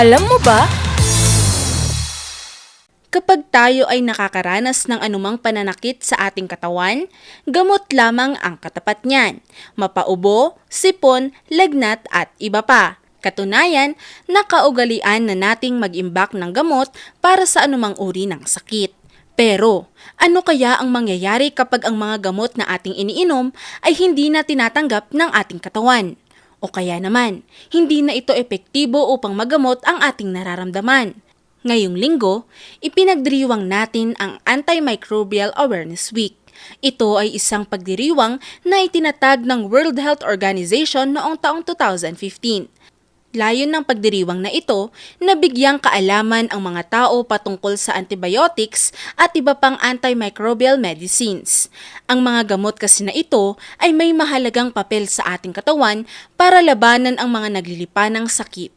Alam mo ba? Kapag tayo ay nakakaranas ng anumang pananakit sa ating katawan, gamot lamang ang katapat niyan. Mapaubo, sipon, lagnat at iba pa. Katunayan, nakaugalian na nating mag-imbak ng gamot para sa anumang uri ng sakit. Pero, ano kaya ang mangyayari kapag ang mga gamot na ating iniinom ay hindi na tinatanggap ng ating katawan? O kaya naman, hindi na ito epektibo upang magamot ang ating nararamdaman. Ngayong linggo, ipinagdiriwang natin ang Antimicrobial Awareness Week. Ito ay isang pagdiriwang na itinatag ng World Health Organization noong taong 2015. Layon ng pagdiriwang na ito na bigyang kaalaman ang mga tao patungkol sa antibiotics at iba pang antimicrobial medicines. Ang mga gamot kasi na ito ay may mahalagang papel sa ating katawan para labanan ang mga naglilipanang sakit.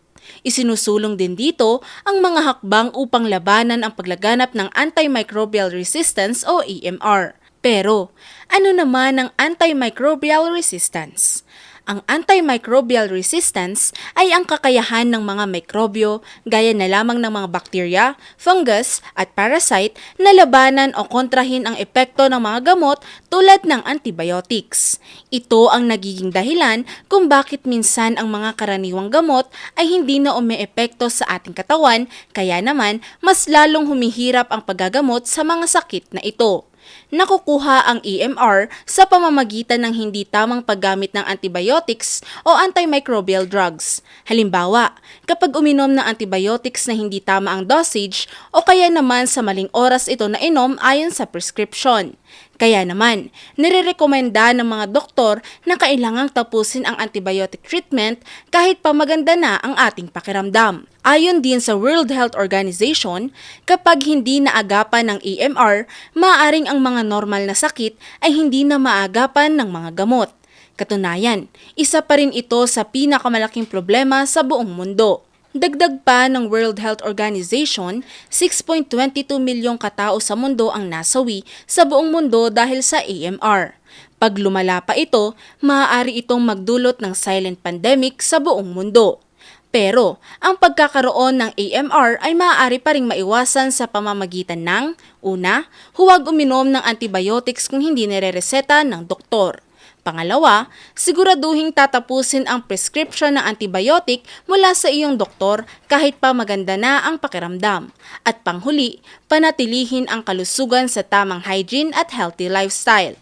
Isinusulong din dito ang mga hakbang upang labanan ang paglaganap ng antimicrobial resistance o AMR. Pero, ano naman ang antimicrobial resistance? Ang antimicrobial resistance ay ang kakayahan ng mga mikrobyo gaya na lamang ng mga bakterya, fungus at parasite na labanan o kontrahin ang epekto ng mga gamot tulad ng antibiotics. Ito ang nagiging dahilan kung bakit minsan ang mga karaniwang gamot ay hindi na umeepekto sa ating katawan kaya naman mas lalong humihirap ang paggagamot sa mga sakit na ito nakukuha ang EMR sa pamamagitan ng hindi tamang paggamit ng antibiotics o antimicrobial drugs. Halimbawa, kapag uminom ng antibiotics na hindi tama ang dosage o kaya naman sa maling oras ito na inom ayon sa prescription. Kaya naman, nirerekomenda ng mga doktor na kailangang tapusin ang antibiotic treatment kahit pa maganda na ang ating pakiramdam. Ayon din sa World Health Organization, kapag hindi naagapan ng EMR, maaring ang mga normal na sakit ay hindi na maagapan ng mga gamot. Katunayan, isa pa rin ito sa pinakamalaking problema sa buong mundo. Dagdag pa ng World Health Organization, 6.22 milyong katao sa mundo ang nasawi sa buong mundo dahil sa AMR. Pag lumala pa ito, maaari itong magdulot ng silent pandemic sa buong mundo. Pero, ang pagkakaroon ng AMR ay maaari pa ring maiwasan sa pamamagitan ng, una, huwag uminom ng antibiotics kung hindi nire-reseta ng doktor. Pangalawa, siguraduhing tatapusin ang prescription ng antibiotic mula sa iyong doktor kahit pa maganda na ang pakiramdam. At panghuli, panatilihin ang kalusugan sa tamang hygiene at healthy lifestyle.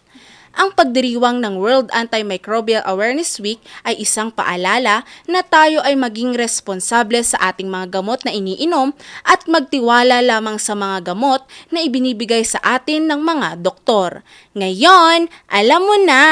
Ang pagdiriwang ng World Antimicrobial Awareness Week ay isang paalala na tayo ay maging responsable sa ating mga gamot na iniinom at magtiwala lamang sa mga gamot na ibinibigay sa atin ng mga doktor. Ngayon, alam mo na!